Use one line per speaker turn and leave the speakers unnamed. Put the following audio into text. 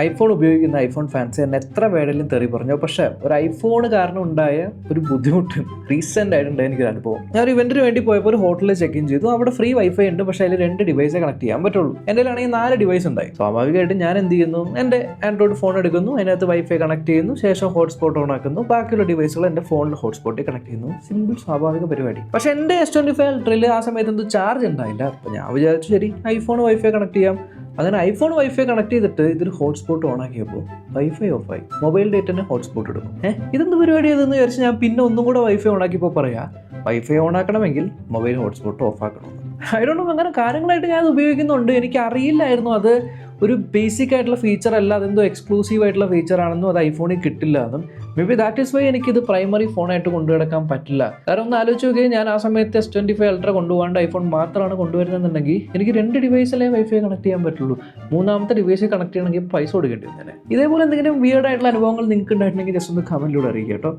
IPhone ഉപയോഗിക്കുന്ന iPhone fans തന്നെ എത്ര വേണമെങ്കിലും തെറി പറഞ്ഞു. പക്ഷേ ഒരു ഐഫോൺ കാരണം ഉണ്ടായ ഒരു ബുദ്ധിമുട്ട് റീസെന്റ് ആയിട്ടുണ്ടായ എനിക്കൊരു അനുഭവം. ഞാൻ ഒരു ഇവന്റിന് വേണ്ടി പോയപ്പോൾ ഒരു ഹോട്ടലിൽ ചെക്ക് ഇൻ ചെയ്തു. അവിടെ ഫ്രീ വൈഫൈ ഉണ്ട് പക്ഷെ അതിൽ രണ്ട് ഡിവൈസേ കണക്ട് ചെയ്യാൻ പറ്റുള്ളൂ. എന്റെ ആണെങ്കിൽ നാല് ഡിവൈസ് ഉണ്ടായി. സ്വാഭാവികമായിട്ട് ഞാൻ എന്ത് ചെയ്യുന്നു? എന്റെ ആൻഡ്രോയിഡ് ഫോൺ എടുക്കുന്നു. അതിനകത്ത് വൈഫൈ കണക്ട് ചെയ്യുന്നു. ശേഷം ഹോട്ട്സ്പോട്ട് ഓൺ ആക്കുന്നു. ബാക്കിയുള്ള ഡിവൈസുകൾ എന്റെ ഫോണിൽ ഹോട്ട്സ്പോട്ടിൽ കണക്ട് ചെയ്യുന്നു. സിമ്പിൾ സ്വാഭാവിക പരിപാടി. പക്ഷെ എന്റെ എസ് ട്വന്റി ഫൈവ് അൾട്രയിൽ ആ സമയത്ത് എന്തോ ചാർജ് ഉണ്ടായില്ല. അപ്പോൾ ഞാൻ വിചാരിച്ചു ശരി ഐഫോൺ വൈഫൈ കണക്ട് ചെയ്യാം. അങ്ങനെ ഐഫോൺ വൈഫൈ കണക്ട് ചെയ്തിട്ട് ഇതൊരു ഹോട്ട്സ്പോട്ട് ഓൺ ആക്കിയപ്പോൾ വൈഫൈ ഓഫ് ആയി. മൊബൈൽ ഡേറ്റന് ഹോട്ട്സ്പോട്ട് എടുക്കും. ഏഹ് ഇതെന്ത് പരിപാടി ഇതെന്ന് വിചാരിച്ച് ഞാൻ പിന്നെ ഒന്നും കൂടെ വൈഫൈ ഓൺ ആക്കിയപ്പോൾ പറയാം വൈഫൈ ഓൺ ആക്കണമെങ്കിൽ മൊബൈൽ ഹോട്ട്സ്പോട്ട് ഓഫ് ആക്കണം. നോ അങ്ങനെ കാര്യങ്ങളായിട്ട് ഞാൻ അത് ഉപയോഗിക്കുന്നുണ്ട്. എനിക്ക് അറിയില്ലായിരുന്നു അത് ഒരു ബേസിക് ആയിട്ടുള്ള ഫീച്ചർ അല്ല അതെന്തോ എക്സ്ക്ലൂസീവ് ആയിട്ടുള്ള ഫീച്ചർ ആണെന്നും അത് ഐഫോണിൽ കിട്ടില്ല എന്നും. May be that is why എനിക്കിത് പ്രൈമറി ഫോണായിട്ട് കൊണ്ടുനടക്കാൻ പറ്റില്ല. കാരണം ഒന്ന് ആലോചിച്ച് നോക്കിയാൽ ഞാൻ ആ സമയത്ത് എസ് ട്വന്റി ഫൈവ് അൾട്ര കൊണ്ടുപോകാണ്ട് ഐഫോൺ മാത്രമാണ് കൊണ്ടുവരുന്നതെന്നുണ്ടെങ്കിൽ എനിക്ക് രണ്ട് ഡിവൈസിലേ വൈഫൈ കണക്ട് ചെയ്യാൻ പറ്റുള്ളൂ. മൂന്നാമത്തെ ഡിവൈസ് കണക്ട് ചെയ്യണമെങ്കിൽ പൈസ കൊടുക്കേണ്ടി വന്നേനെ ഇതേപോലെ എന്തെങ്കിലും വിയർഡ് ആയിട്ടുള്ള അനുഭവങ്ങൾ നിങ്ങൾക്ക് ഉണ്ടായിട്ടുണ്ടെങ്കിൽ ജസ്റ്റ് ഒന്ന് കമന്റിലൂടെ അറിയിക്കാം കേട്ടോ.